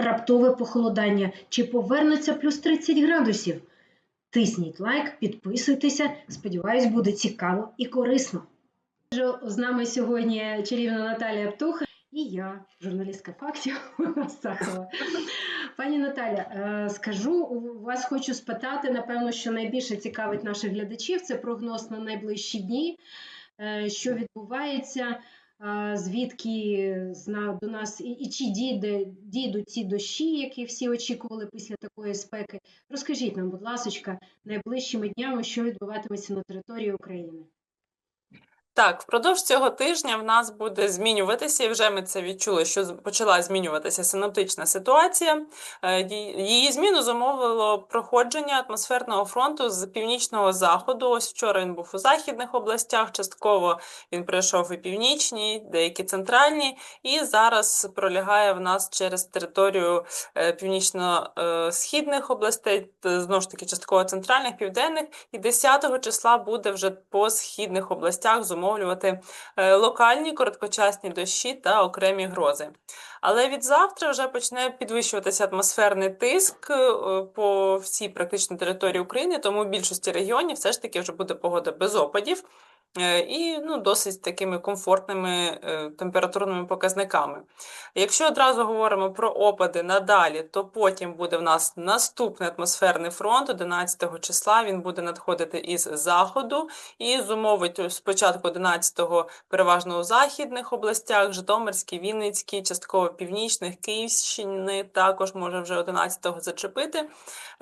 раптове похолодання, чи повернуться плюс 30 градусів? Тисніть лайк, підписуйтеся. Сподіваюсь, буде цікаво і корисно. З нами сьогодні чарівна Наталія Птуха і я, журналістка фактів Сахова. Пані Наталя, е, скажу, у вас хочу спитати, напевно, що найбільше цікавить наших глядачів, це прогноз на найближчі дні, Е, що відбувається, звідки до нас і, чи дійдуть ці дощі, які всі очікували після такої спеки. Розкажіть нам, будь ласка, найближчими днями, що відбуватиметься на території України. Так, впродовж цього тижня в нас буде змінюватися, і вже ми це відчули, що почала змінюватися синоптична ситуація. Е, Її зміну зумовило проходження атмосферного фронту з північного заходу. Ось вчора він був у західних областях, частково він пройшов і північні, деякі центральні, і зараз пролягає в нас через територію е, північно-східних областей, знову ж таки частково центральних, південних, і 10 числа буде вже по східних областях зумовлювати е, локальні короткочасні дощі та окремі грози. Але від завтра вже почне підвищуватися атмосферний тиск е, по всій практично території України, тому в більшості регіонів все ж таки вже буде погода без опадів. Е, І ну, досить такими комфортними е, температурними показниками. Якщо одразу говоримо про опади надалі, то потім буде в нас наступний атмосферний фронт 11 числа. Він буде надходити із заходу і зумовить спочатку 11-го переважно у західних областях, Житомирській, Вінницькій, частково північних, Київщини, також може вже 11-го зачепити.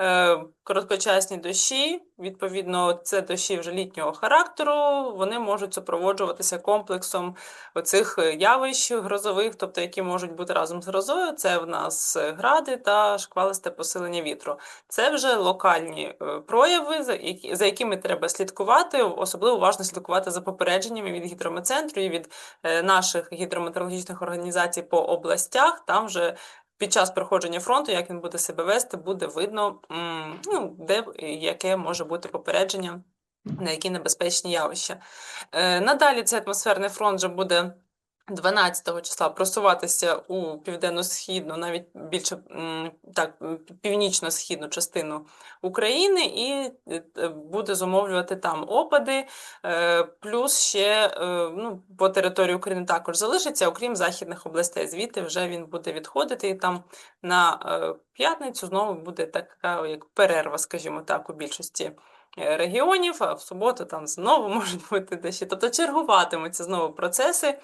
Е, Короткочасні дощі, відповідно, це дощі вже літнього характеру, вони можуть супроводжуватися комплексом оцих е, явищ грозових, тобто які можуть бути разом з грозою. Це в нас е, гради та шквалисте посилення вітру. Це вже локальні е, прояви, за якими треба слідкувати, особливо уважно слідкувати за попередженнями від гідрометцентру і від наших гідрометеорологічних організацій по областях. Там вже під час проходження фронту, як він буде себе вести, буде видно, ну, де яке може бути попередження, на які небезпечні явища. Е, Надалі цей атмосферний фронт вже буде 12 числа просуватися у південно-східну, навіть більше так, північно-східну частину України і е, буде зумовлювати там опади. Е, Плюс ще ну, по території України також залишиться, окрім західних областей. Звідти вже він буде відходити, і там на п'ятницю знову буде така як перерва, скажімо так, у більшості регіонів, а в суботу там знову можуть бути дощі. Тобто чергуватимуться знову процеси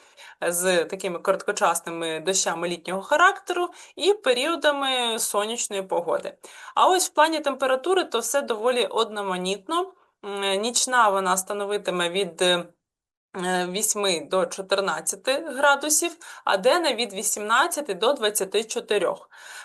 е, з такими короткочасними дощами літнього характеру і періодами сонячної погоди. А ось в плані температури то все доволі одноманітно. Е, Нічна вона становитиме від е, 8 до 14 градусів, а денна від 18 до 24.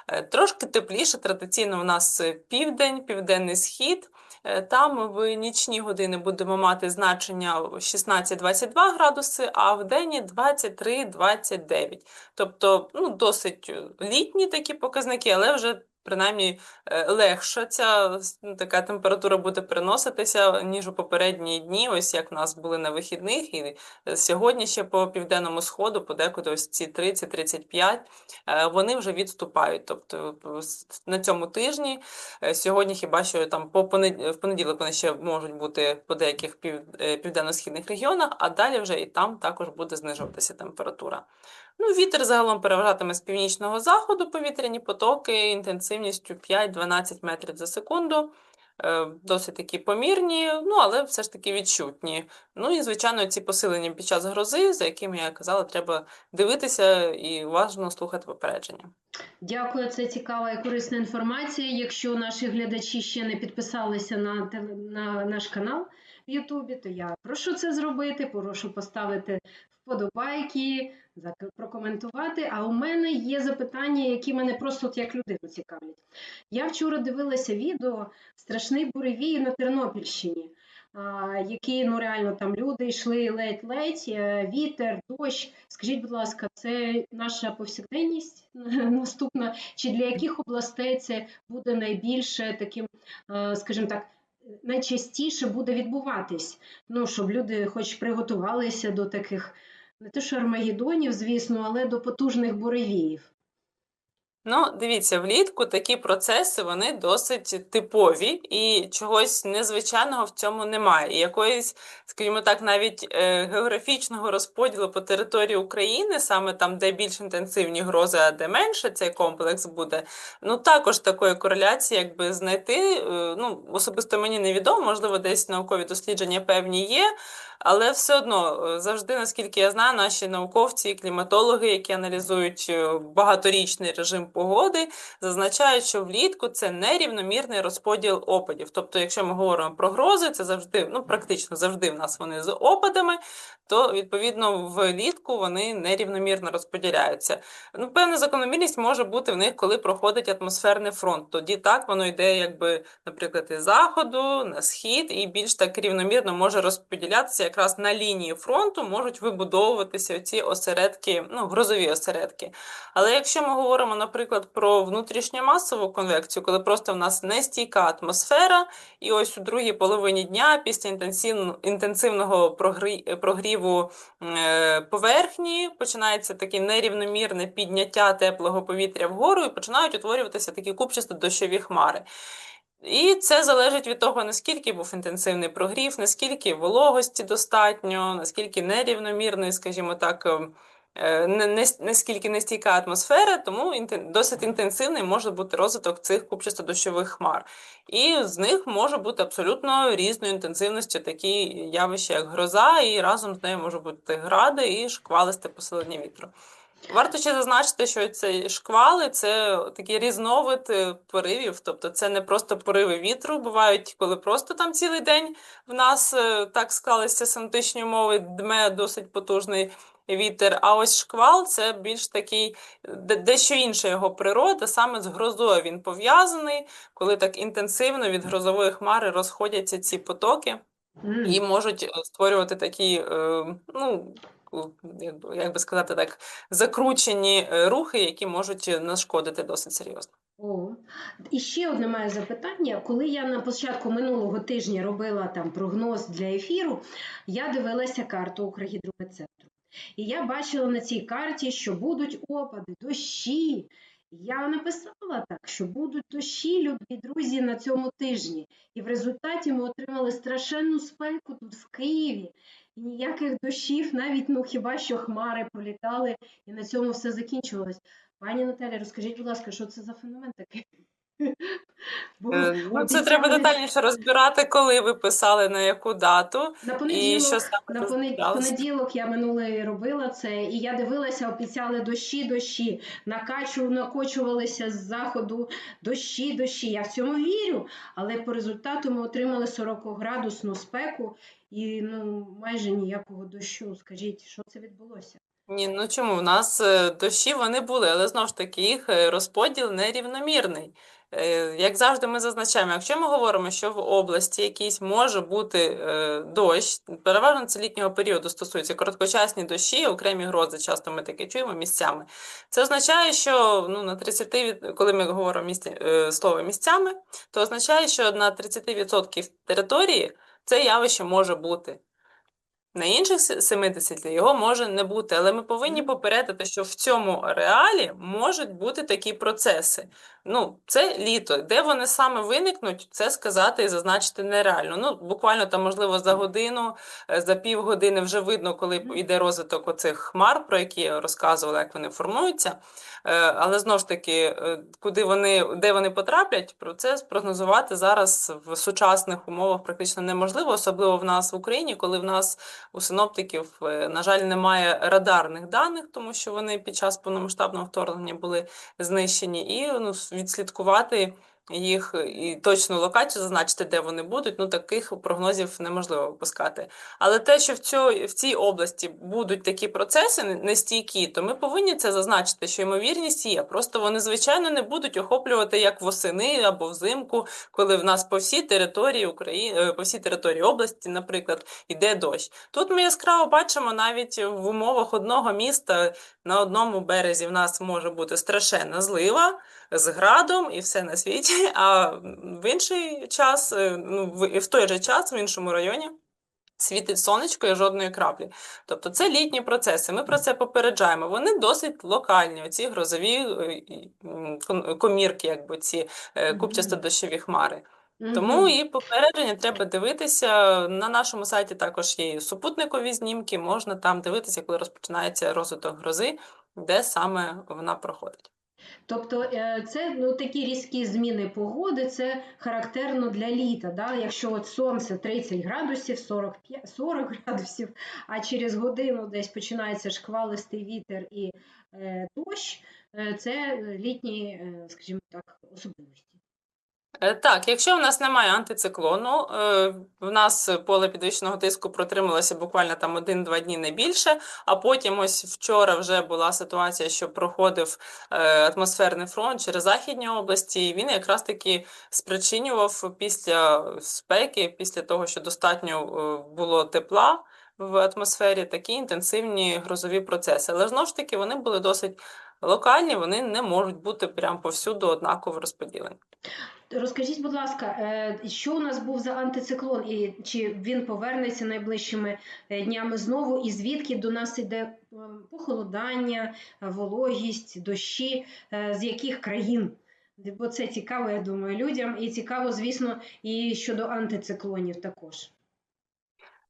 Е, Трошки тепліше, традиційно у нас е, південь, південний схід. Е, Там в нічні години будемо мати значення 16-22 градуси, а в день 23-29. Тобто ну, досить е, літні такі показники, але вже принаймні е, легше ця ну, така температура буде переноситися, ніж у попередні дні, ось як в нас були на вихідних, і е, сьогодні ще по південному сходу, подекуди ось ці 30-35, е, вони вже відступають. Тобто на цьому тижні, сьогодні хіба що там по понед- в понеділок вони ще можуть бути по деяких пів, південно-східних регіонах, а далі вже і там також буде знижуватися температура. Ну, вітер загалом переважатиме з північного заходу повітряні потоки інтенсивністю 5-12 метрів за секунду. Е, Досить такі помірні, ну але все ж таки відчутні. Ну і звичайно, ці посилення під час грози, за якими я казала, треба дивитися і уважно слухати попередження. Дякую, це цікава і корисна інформація. Якщо наші глядачі ще не підписалися на, на наш канал в Ютубі, то я прошу це зробити, прошу поставити вподобайки, прокоментувати. А у мене є запитання, які мене просто от як людину цікавлять. Я вчора дивилася відео страшний буревій на Тернопільщині. Які ну реально там люди йшли ледь-ледь, е, вітер, дощ. Скажіть, будь ласка, це наша повсякденність наступна? Чи для яких областей це буде найбільше таким, е, скажімо так, найчастіше буде відбуватись? Ну, щоб люди хоч приготувалися до таких, не те що армагеддонів, звісно, але до потужних буревіїв. Ну, дивіться, влітку такі процеси вони досить типові, і чогось незвичайного в цьому немає. І якоїсь, скажімо так, навіть е, географічного розподілу по території України, саме там, де більш інтенсивні грози, а де менше цей комплекс буде. Ну також такої кореляції, якби знайти. е, Ну особисто мені невідомо, можливо, десь наукові дослідження певні є. Але все одно е, завжди, наскільки я знаю, наші науковці і кліматологи, які аналізують е, багаторічний режим погоди, зазначають, що влітку це нерівномірний розподіл опадів. Тобто, якщо ми говоримо про грози, це завжди, ну практично завжди в нас вони з опадами, то відповідно влітку вони нерівномірно розподіляються. Ну, певна закономірність може бути в них, коли проходить атмосферний фронт. Тоді так воно йде, якби, наприклад, із заходу на схід, і більш так рівномірно може розподілятися якраз на лінії фронту, можуть вибудовуватися ці осередки, ну, грозові осередки. Але якщо ми говоримо, наприклад, про внутрішньомасову конвекцію, коли просто в нас нестійка атмосфера, і ось у другій половині дня після інтенсивного прогріву е, поверхні починається таке нерівномірне підняття теплого повітря вгору і починають утворюватися такі купчасто дощові хмари. І це залежить від того, наскільки був інтенсивний прогрів, наскільки вологості достатньо, наскільки нерівномірний, скажімо так, ем, е, наскільки нестійка атмосфера, тому досить інтенсивний може бути розвиток цих купчасто-дощових хмар. І з них може бути абсолютно різної інтенсивності такі явища, як гроза, і разом з нею можуть бути гради і шквалисте посилення вітру. Варто ще зазначити, що ці шквали це такий різновид е, поривів, тобто це не просто пориви вітру. Бувають, коли просто там цілий день в нас е, так склалися синоптичні умови, дме досить потужний вітер. А ось шквал це більш такий дещо інша його природа, саме з грозою він пов'язаний, коли так інтенсивно від грозової хмари розходяться ці потоки і можуть е, створювати такі, ну, як би, сказати так, закручені е, рухи, які можуть е, нашкодити досить серйозно. О, і ще одне маю запитання. Коли я на початку минулого тижня робила там прогноз для ефіру, я дивилася карту Укргідрометцентру. І я бачила на цій карті, що будуть опади, дощі. Я написала так, що будуть дощі, любі друзі, на цьому тижні. І в результаті ми отримали страшенну спеку тут в Києві. І ніяких дощів, навіть ну хіба що хмари пролітали, і на цьому все закінчилось. Пані Наталі, розкажіть, будь ласка, що це за феномен такий? Е, Ну, це треба детальніше розбирати, коли ви писали, на яку дату, на і понеділок. що саме На понеділок я минулий робила це, і я дивилася, обіцяли дощі, дощі, накачу, накочувалися з заходу дощі, дощі. Я в цьому вірю, але по результату ми отримали 40-градусну спеку і ну майже ніякого дощу. Скажіть, що це відбулося? Ні, ну чому? У нас е, дощі вони були, але знову ж таки їх е, розподіл нерівномірний. Е, Як завжди ми зазначаємо, якщо ми говоримо, що в області якійсь може бути е, дощ, переважно це літнього періоду стосується короткочасні дощі, окремі грози, часто ми таке чуємо місцями. Це означає, що ну, на 30, від- коли ми говоримо місця, е, слово місцями, то означає, що на 30% території це явище може бути. На інших се- 70 його може не бути, але ми повинні попередити, що в цьому реалі можуть бути такі процеси. Ну, це літо. Де вони саме виникнуть, це сказати і зазначити нереально. Ну, буквально там, можливо, за годину, е, за півгодини вже видно, коли йде розвиток оцих хмар, про які я розказувала, як вони формуються. Е, Але знову ж таки, е, куди вони, де вони потраплять, про це спрогнозувати зараз в сучасних умовах практично неможливо, особливо в нас в Україні, коли в нас у синоптиків, е, на жаль, немає радарних даних, тому що вони під час повномасштабного вторгнення були знищені, і ну, відслідкувати їх і точну локацію зазначити, де вони будуть, ну таких прогнозів неможливо випускати. Але те, що в, цьо, в цій області будуть такі процеси нестійкі, то ми повинні це зазначити, що ймовірність є. Просто вони, звичайно, не будуть охоплювати як восени або взимку, коли в нас по всій території України, по всій території області, наприклад, йде дощ. Тут ми яскраво бачимо навіть в умовах одного міста на одному березі в нас може бути страшенна злива з градом і все на світі, а в інший час, е, ну, в, в той же час в іншому районі світить сонечко і жодної краплі. Тобто це літні процеси. Ми про це попереджаємо. Вони досить локальні, оці грозові е, комірки, якби ці е, купчасто-дощові хмари. Мгм. Тому і попередження треба дивитися. На нашому сайті також є і супутникові знімки, можна там дивитися, коли розпочинається розвиток грози, де саме вона проходить. Тобто е, це ну, такі різкі зміни погоди, це характерно для літа. Да? Якщо от сонце 30 градусів, 45, 40 градусів, а через годину десь починається шквалистий вітер і е, дощ, е, це літні, скажімо так, особливості. Е, Так, якщо в нас немає антициклону, е, в нас поле підвищеного тиску протрималося буквально там один-два дні не більше, а потім ось вчора вже була ситуація, що проходив е, атмосферний фронт через західні області, і він якраз таки спричинював після спеки, після того, що достатньо було тепла в атмосфері, такі інтенсивні грозові процеси. Але знову ж таки вони були досить локальні, вони не можуть бути прям повсюду однаково розподілені. Розкажіть, будь ласка, е, що у нас був за антициклон, і чи він повернеться найближчими е, днями знову, і звідки до нас іде е, похолодання, вологість, дощі, з яких країн? Бо це цікаво, я думаю, людям, і цікаво, звісно, і щодо антициклонів також.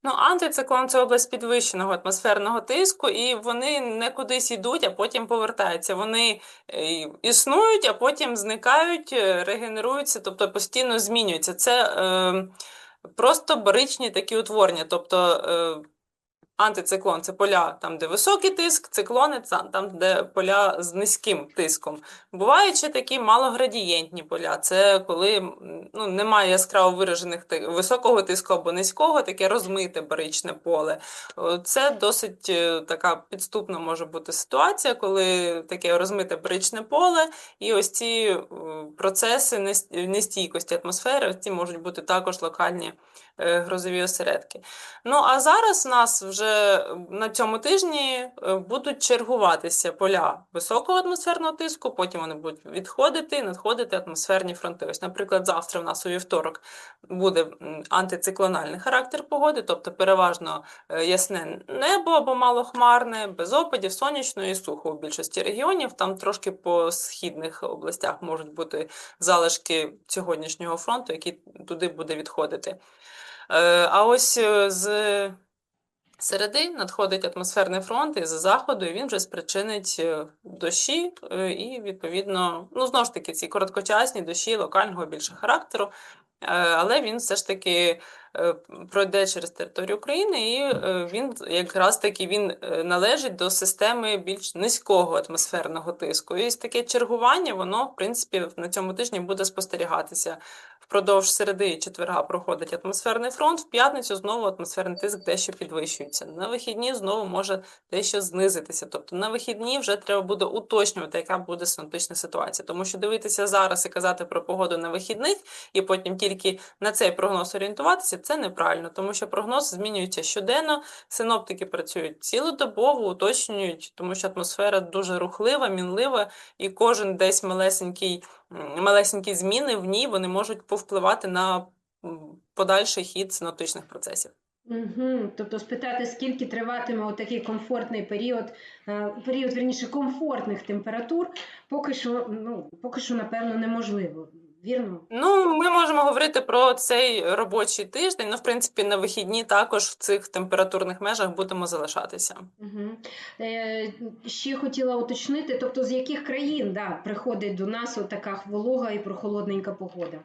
Ну, антициклон це область підвищеного атмосферного тиску, і вони не кудись йдуть, а потім повертаються. Вони е, існують, а потім зникають, е, регенеруються, тобто постійно змінюються. Це е, просто баричні такі утворення. Тобто е, антициклон це поля там, де високий тиск, циклони там, де поля з низьким тиском. Бувають ще такі малоградієнтні поля. Це коли ну, немає яскраво виражених високого тиску або низького, таке розмите баричне поле. Це досить е, така підступна може бути ситуація, коли таке розмите баричне поле, і ось ці е, процеси нестійкості атмосфери, ці можуть бути також локальні грозові осередки. Ну а зараз нас вже на цьому тижні е, будуть чергуватися поля високого атмосферного тиску, потім вони будуть відходити і надходити атмосферні фронти. Ось, наприклад, завтра в нас у вівторок буде антициклональний характер погоди, тобто переважно е, ясне небо або малохмарне, без опадів, сонячно і сухо у більшості регіонів. Там трошки по східних областях можуть бути залишки сьогоднішнього фронту, який туди буде відходити. Е, А ось е, з середи надходить атмосферний фронт із заходу, і він вже спричинить е, дощі, і відповідно, ну знову ж таки, ці короткочасні дощі локального більше характеру, але він все ж таки пройде через територію України, і він якраз таки він належить до системи більш низького атмосферного тиску. І ось таке чергування, воно в принципі на цьому тижні буде спостерігатися. Впродовж середи і четверга проходить атмосферний фронт, в п'ятницю знову атмосферний тиск дещо підвищується. На вихідні знову може дещо знизитися. Тобто на вихідні вже треба буде уточнювати, яка буде синоптична ситуація. Тому що дивитися зараз і казати про погоду на вихідних, і потім тільки на цей прогноз орієнтуватися, це неправильно, тому що прогноз змінюється щоденно. Синоптики працюють цілодобово, уточнюють, тому що атмосфера дуже рухлива, мінлива, і кожен десь малесенький, малесенькі зміни в ній вони можуть повпливати на подальший хід синоптичних процесів. Угу. Тобто спитати, скільки триватиме отакий комфортний період, е, період, верніше, комфортних температур, поки що, ну, поки що, напевно, неможливо. Вірно? Ну, ми можемо говорити про цей робочий тиждень. Ну, в принципі, на вихідні також в цих температурних межах будемо залишатися. Угу. Е, ще хотіла уточнити, тобто з яких країн да, приходить до нас отака волога і прохолодненька погода?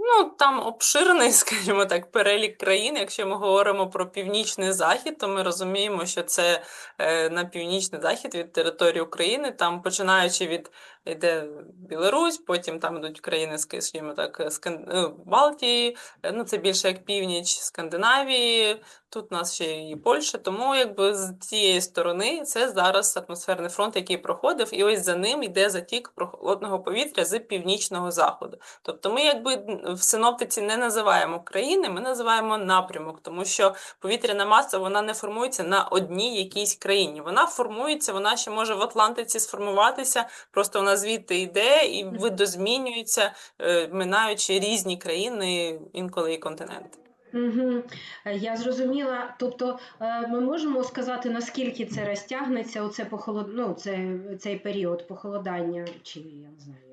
Ну, там обширний, скажімо так, перелік країн. Якщо ми говоримо про північний захід, то ми розуміємо, що це е, на північний захід від території України, там починаючи від йде Білорусь, потім там йдуть країни, скажімо так, е, Балтії, е, ну це більше як північ Скандинавії. Тут у нас ще і Польща, тому якби з цієї сторони це зараз атмосферний фронт, який проходив, і ось за ним йде затік прохолодного повітря з північного заходу. Тобто ми якби в синоптиці не називаємо країни, ми називаємо напрямок, тому що повітряна маса вона не формується на одній якійсь країні. Вона формується, вона ще може в Атлантиці сформуватися, просто вона звідти йде і видозмінюється, е, минаючи різні країни, інколи і континенти. Угу. Я зрозуміла. Тобто, е, ми можемо сказати, наскільки це розтягнеться, оце похолод... ну, це, цей період похолодання, чи я не знаю,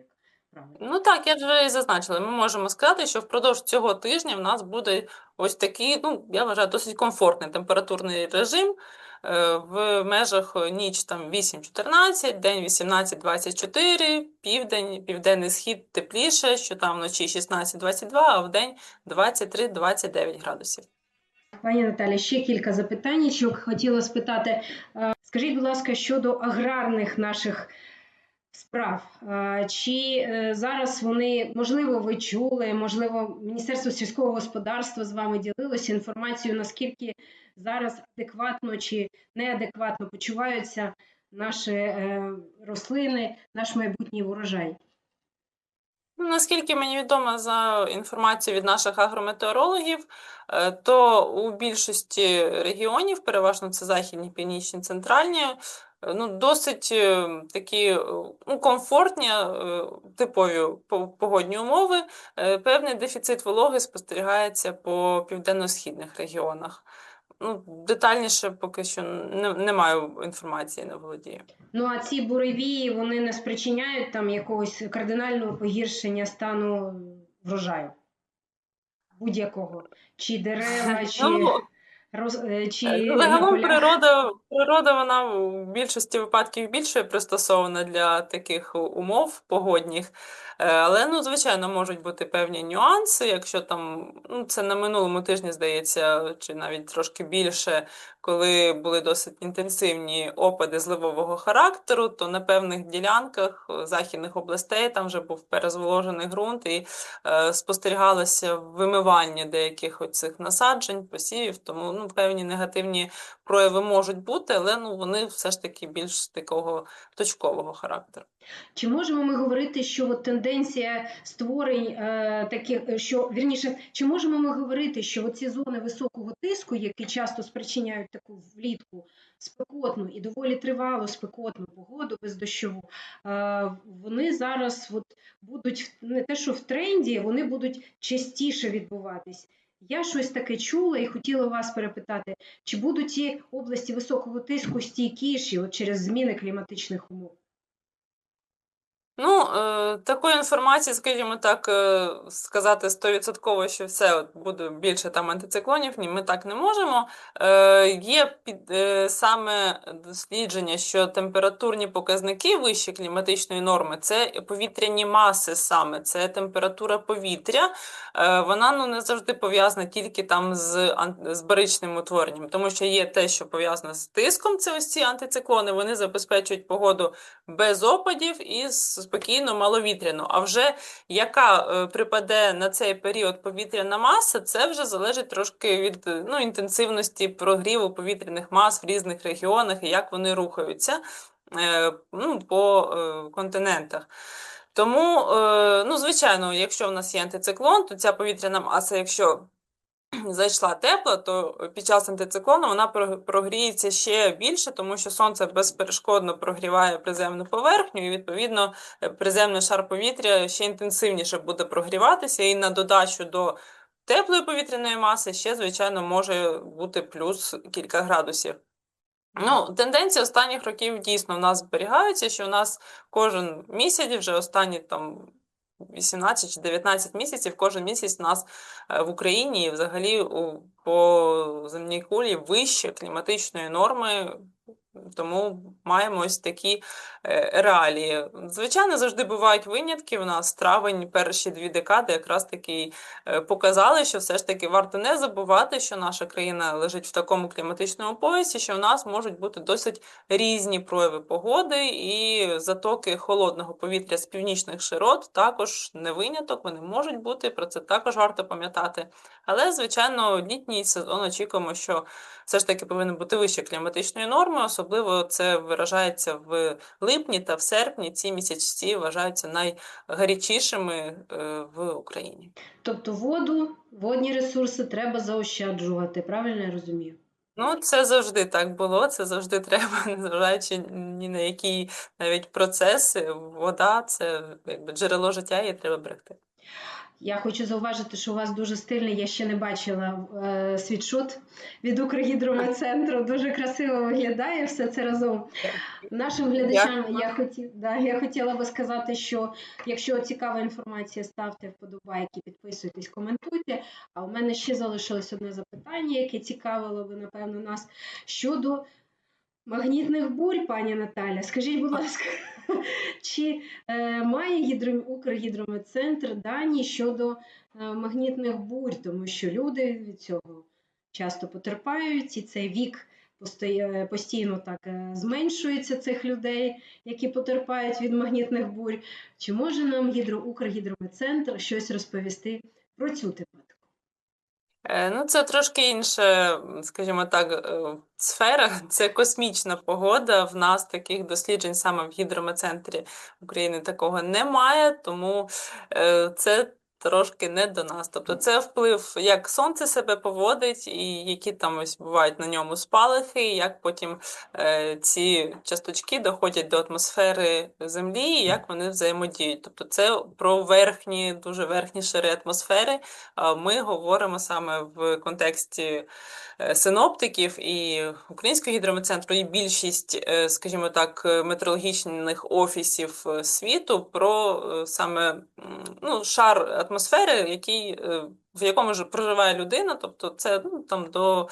правильно. Ну так, я вже і зазначила. Ми можемо сказати, що впродовж цього тижня в нас буде ось такий, ну, я вважаю, досить комфортний температурний режим. е, В межах е, ніч там 8-14, день 18-24, південь, південний схід тепліше, що там вночі 16-22, а в день 23-29 градусів. Пані Наталі, ще кілька запитань, що хотіла спитати. Е, Скажіть, будь ласка, щодо аграрних наших справ. Чи е, зараз вони, можливо, ви чули, можливо, Міністерство сільського господарства з вами ділилося інформацією, наскільки зараз адекватно чи неадекватно почуваються наші е, рослини, наш майбутній урожай? Ну, Наскільки мені відомо за інформацією від наших агрометеорологів, е, то у більшості регіонів, переважно це західні, північні, центральні, ну, досить е, такі е, ну, комфортні, е, типові погодні умови. Певний дефіцит вологи спостерігається по південно-східних регіонах. Ну, детальніше поки що не, не маю інформації, не володію. Ну а ці буревії вони не спричиняють там якогось кардинального погіршення стану врожаю будь-якого. Чи дерева, чи, Ну, роз, е, чи Е, Загалом природа, природа вона в більшості випадків більше пристосована для таких умов погодних. Е, Але, ну, звичайно, можуть бути певні нюанси, якщо там, ну, це на минулому тижні, здається, чи навіть трошки більше, коли були досить інтенсивні опади зливового характеру, то на певних ділянках е, західних областей там вже був перезволожений ґрунт і е, спостерігалося вимивання деяких оцих насаджень, посівів, тому ну, певні негативні прояви можуть бути, але ну, вони все ж таки більш такого точкового характеру. Чи можемо ми говорити, що от тенденція створень е, таких, е, що вірніше, чи можемо ми говорити, що ці зони високого тиску, які часто спричиняють таку влітку спекотну і доволі тривалу спекотну погоду бездощову, е, вони зараз от будуть не те, що в тренді, вони будуть частіше відбуватись. Я щось таке чула і хотіла вас перепитати, чи будуть ті області високого тиску стійкіші от через зміни кліматичних умов? Ну, е, такої інформації, скажімо так, е, сказати стовідсотково, що все буде більше там антициклонів, ні, ми так не можемо. Е, Є е, саме дослідження, що температурні показники вищі кліматичної норми це повітряні маси саме, це температура повітря. Вона ну, не завжди пов'язана тільки там з, з баричним утворенням, тому що є те, що пов'язано з тиском, це ось ці антициклони, вони забезпечують погоду без опадів і спокійно маловітряно. А вже яка е, припаде на цей період повітряна маса, це вже залежить трошки від е, ну, інтенсивності прогріву повітряних мас в різних регіонах і як вони рухаються е, ну, по континентах. Тому, ну, звичайно, якщо в нас є антициклон, то ця повітряна маса, якщо зайшла тепла, то під час антициклону вона прогріється ще більше, тому що сонце безперешкодно прогріває приземну поверхню, і відповідно е, приземний шар повітря ще інтенсивніше буде прогріватися, і на додачу до теплої повітряної маси ще, звичайно, може бути плюс кілька градусів. Ну, тенденції останніх років дійсно в нас зберігаються, що в нас кожен місяць, вже останні там 18 чи 19 місяців, кожен місяць у нас е, в Україні і взагалі по земній кулі вище кліматичної норми, тому маємо ось такі реалії. Звичайно, завжди бувають винятки. У нас травень, перші дві декади якраз таки е, показали, що все ж таки варто не забувати, що наша країна лежить в такому кліматичному поясі, що в нас можуть бути досить різні прояви погоди і затоки холодного повітря з північних широт також не виняток, вони можуть бути, про це також варто пам'ятати. Але, звичайно, літній сезон очікуємо, що все ж таки повинен бути вище кліматичної норми, особливо це виражається в липні та в серпні. Ці місяці вважаються найгарячішими е, в Україні. Тобто воду, водні ресурси треба заощаджувати, правильно я розумію? Ну, це завжди так було, це завжди треба, незважаючи ні на які навіть процеси. Вода це якби джерело життя, її треба берегти. Я хочу зауважити, що у вас дуже стильний. Я ще не бачила е, світшот від Укргідрометцентру. Дуже красиво виглядає все це разом. Нашим глядачам я, хоті, да, я хотіла би сказати, що якщо цікава інформація, ставте вподобайки, підписуйтесь, коментуйте. А у мене ще залишилось одне запитання, яке цікавило би, напевно, нас щодо магнітних бурь, пані Наталя. Скажіть, будь ласка, чи е, має гідро... Укргідрометцентр дані щодо е, магнітних бурь, тому що люди від цього часто потерпають, і цей вік постійно так е, зменшується цих людей, які потерпають від магнітних бурь. Чи може нам гідро... Укргідрометцентр щось розповісти про цю тематику? Е, Ну, це трошки інша, скажімо так, е, сфера. Це космічна погода. В нас таких досліджень саме в гідрометцентрі України такого немає, тому е, це трошки не до нас. Тобто це вплив, як сонце себе поводить, і які там ось бувають на ньому спалахи, і як потім е, ці часточки доходять до атмосфери Землі, і як вони взаємодіють. Тобто це про верхні, дуже верхні шари атмосфери. Ми говоримо саме в контексті синоптиків і Українського гідрометцентру, і більшість, е, скажімо так, е, метеорологічних офісів е, світу про е, саме ну, шар атмосфери, який, е, в якому ж проживає людина. Тобто це ну, там до,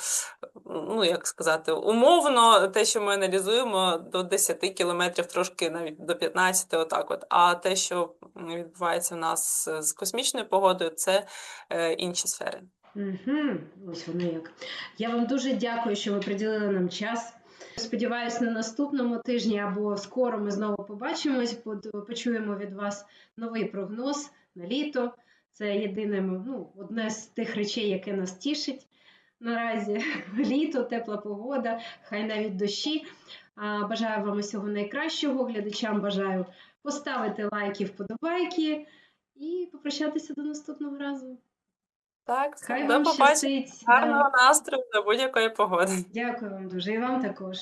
ну як сказати, умовно, те, що ми аналізуємо, до 10 кілометрів, трошки навіть до 15, отак от. А те, що відбувається в нас е, з космічною погодою, це е, інші сфери. Угу, ось воно як. Я вам дуже дякую, що ви приділили нам час. Сподіваюсь, на наступному тижні або скоро ми знову побачимось, почуємо від вас новий прогноз на літо. Це єдине, ну, одне з тих речей, яке нас тішить наразі. Літо, тепла погода, хай навіть дощі. Бажаю вам усього найкращого. Глядачам бажаю поставити лайки, вподобайки і попрощатися до наступного разу. Так, Хай до вам побачення. щастить. Да. Гарного настрою за будь-якої погоди. Дякую вам дуже і вам також.